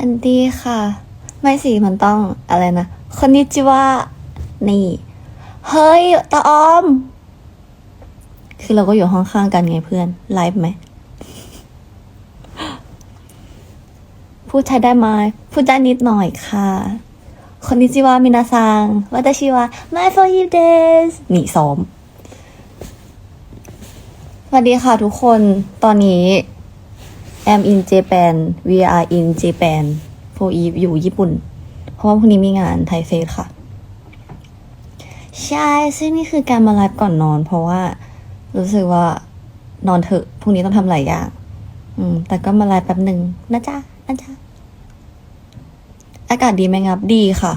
อันดีค่ะ ไม่สิมันต้องอะไรนะคอนนิจิวะนี่ เฮ้ยตาออม คือเราก็อยู่ห้องข้างกันไงเพื่อน ไลฟ์ไหม พูดไทยได้ไหมพูดได้นิดหน่อยค่ะคอนนิจิวะมินาซังวัตชิวะ my for you days นี่ซ้อมสวัสดีค่ะทุกคนตอนนี้ am in Japan we are in Japan for Eve อยู่ญี่ปุ่น เพราะว่าพรุ่งนี้มีงานไทเฟสค่ะ ใช่ ซึ่งนี่คือการมาไลฟ์ก่อนนอน เพราะว่ารู้สึกว่านอนเถอะพรุ่งนี้ต้องทำหลายอย่างอืม แต่ก็มาไลฟ์แป๊บหนึ่งนะจ๊ะนะจ๊ะ อากาศดีไหมครับ ดีค่ะ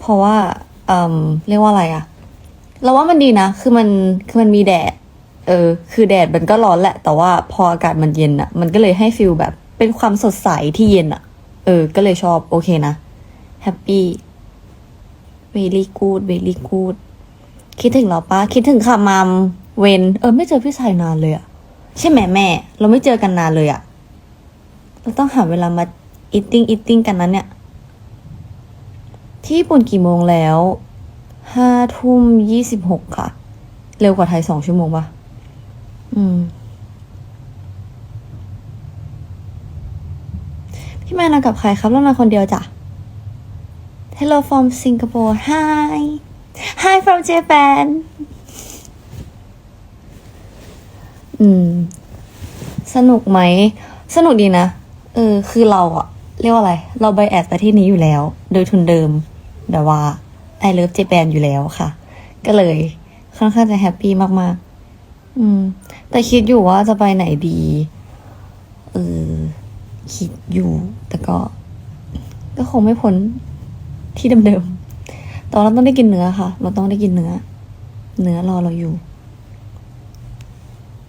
เพราะว่าเอ่มเรียกว่าอะไรอะเราว่ามันดีนะ คือมัน คือมันมีแดด เออ คือแดดมันก็ร้อนแหละ แต่ว่าพออากาศมันเย็นอะมันก็เลยให้ฟิลแบบเป็นความสดใสที่เย็นอะเออ ก็เลยชอบโอเคนะแฮปปี้ very good very good คิดถึงเราปะคิดถึงค่ะมัมเวนเออ ไม่เจอพี่ชายนานเลยอะใช่ไหมแม่ เราไม่เจอกันนานเลยอะเราต้องหาเวลามา eating eating กันนั้นเนี่ย ที่ญี่ปุ่นกี่โมงแล้วห้าทุ่มยี่สิบหกค่ะ เร็วกว่าไทยสองชั่วโมงปะ อืม พี่แมนมากับใครครับเรามาคนเดียวจ้ะ Hello from Singapore Hi Hi from Japan อืม สนุกไหม สนุกดีนะ เออ คือเราอะเรียกว่าอะไร เราไบแอดประเทศนี้อยู่แล้ว โดยทุนเดิม แบบว่า I love Japan อยู่แล้วค่ะ ก็เลยค่อนข้างจะแฮปปี้มาก ๆ อืม แต่คิดอยู่ว่าจะไปไหนดี เออ คิดอยู่ แต่ก็ ก็คงไม่พ้นที่เดิมๆแต่เราต้องได้กินเนื้อค่ะ เราต้องได้กินเนื้อ เนื้อรอเราอยู่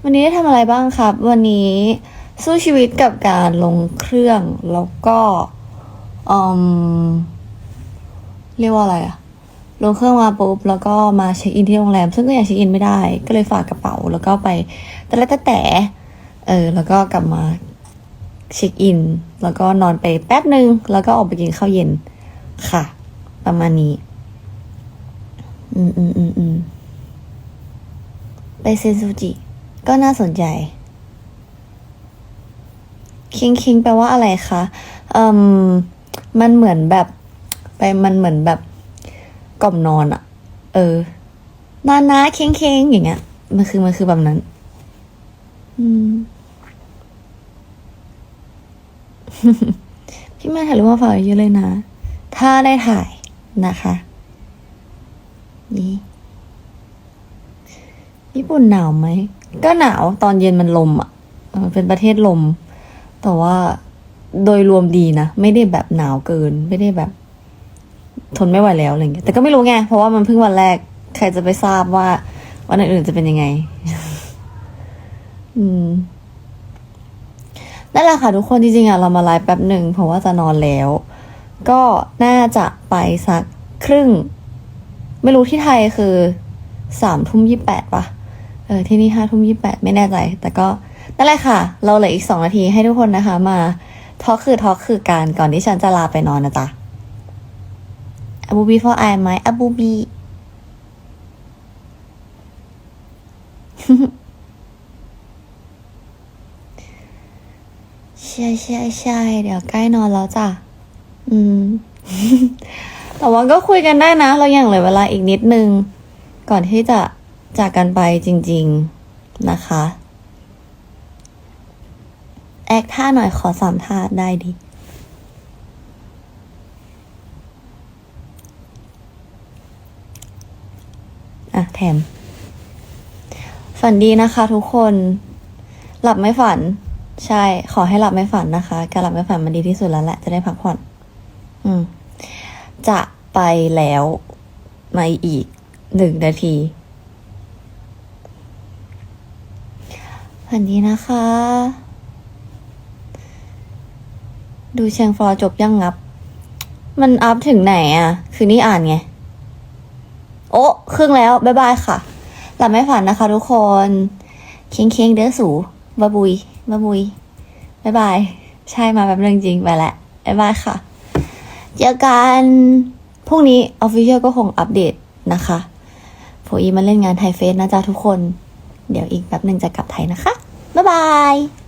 วันนี้ได้ทำอะไรบ้างครับ วันนี้สู้ชีวิตกับการลงเครื่อง แล้วก็อืมเรียกว่าอะไรอะ ลงเครื่องมาปุ๊บแล้วก็มาเช็คอินที่โรงแรม ซึ่งก็ยังเช็คอินไม่ได้ ก็เลยฝากกระเป๋า แล้วก็ไปแต่ละแต่แต่เออแล้วก็กลับมาเช็คอิน แล้วก็นอนไปแป๊บหนึ่งแล้วก็ออกไปกินข้าวเย็นค่ะ ประมาณนี้ อืมอืมอืมอืมไปเซนซูจิ ก็น่าสนใจ คิงคิงแปลว่าอะไรคะ เอ่มมันเหมือนแบบ ไปมันเหมือนแบบ กล่อมนอนอะเออนานนะเค้งเค้งอย่างเงี้ย มันคือมันคือแบบนั้น อืมพี่แม่ถ่ายรูปมาฝากเยอะเลยนะ ถ้าได้ถ่ายนะคะ นี่ญี่ปุ่นหนาวไหม ก็หนาวตอนเย็นมันลมอะเออเป็นประเทศลม แต่ว่าโดยรวมดีนะ ไม่ได้แบบหนาวเกิน ไม่ได้แบบ ทนไม่ไหวแล้วอะไรเงี้ยแต่ก็ไม่รู้ไงเพราะว่ามันเพิ่งวันแรก ใครจะไปทราบว่า วันอื่นๆจะเป็นยังไง อืมนั่นแหละค่ะทุกคนจริงๆอะเรามาไลฟ์แป๊บหนึ่งเพราะว่าจะนอนแล้ว ก็น่าจะไปสักครึ่ง ไม่รู้ที่ไทยคือสามทุ่มยี่แปดปะเออที่นี่ห้าทุ่มยี่แปดไม่แน่ใจ แต่ก็นั่นแหละค่ะ เราเหลืออีกสองนาทีให้ทุกคนนะคะ มาทอคือทอคือการก่อนที่ฉันจะลาไปนอนนะจ๊ะ อบูบี for I ไหมอบูบีใช่ใช่ใช่เดี๋ยวใกล้นอนแล้วจ้ะ อืม แต่ว่าก็คุยกันได้นะ เราอยังเหลือเวลาอีกนิดนึง ก่อนที่จะจากกันไปจริง ๆนะคะ แอคท่าหน่อยขอสามท่าได้ดิ อะแถม ฝันดีนะคะทุกคน หลับไม่ฝัน ใช่ ขอให้หลับไม่ฝันนะคะ การหลับไม่ฝันมันดีที่สุดแล้วแหละ จะได้พักผ่อน อืม จะไปแล้วมาอีกหนึ่งนาทีฝันดีนะคะ ดูเชียงฟอจบยังงับ มันอัพถึงไหนอะคือนี่อ่านไง โอ้ครึ่งแล้ว บ๊ายบายค่ะ หลับไม่ฝันนะคะทุกคนเค้งเค้งเด้อสูบาบุยบาบุยบ๊ายบาย ใช่มาแบบเรื่องจริงไปแล้วบ๊ายบายค่ะ เจอกันพรุ่งนี้ออฟฟิเชียลก็คงอัปเดตนะคะโฟอีมาเล่นงานไทยเฟสนะจ๊ะทุกคน เดี๋ยวอีกแป๊บหนึ่งจะกลับไทยนะคะ บ๊ายบาย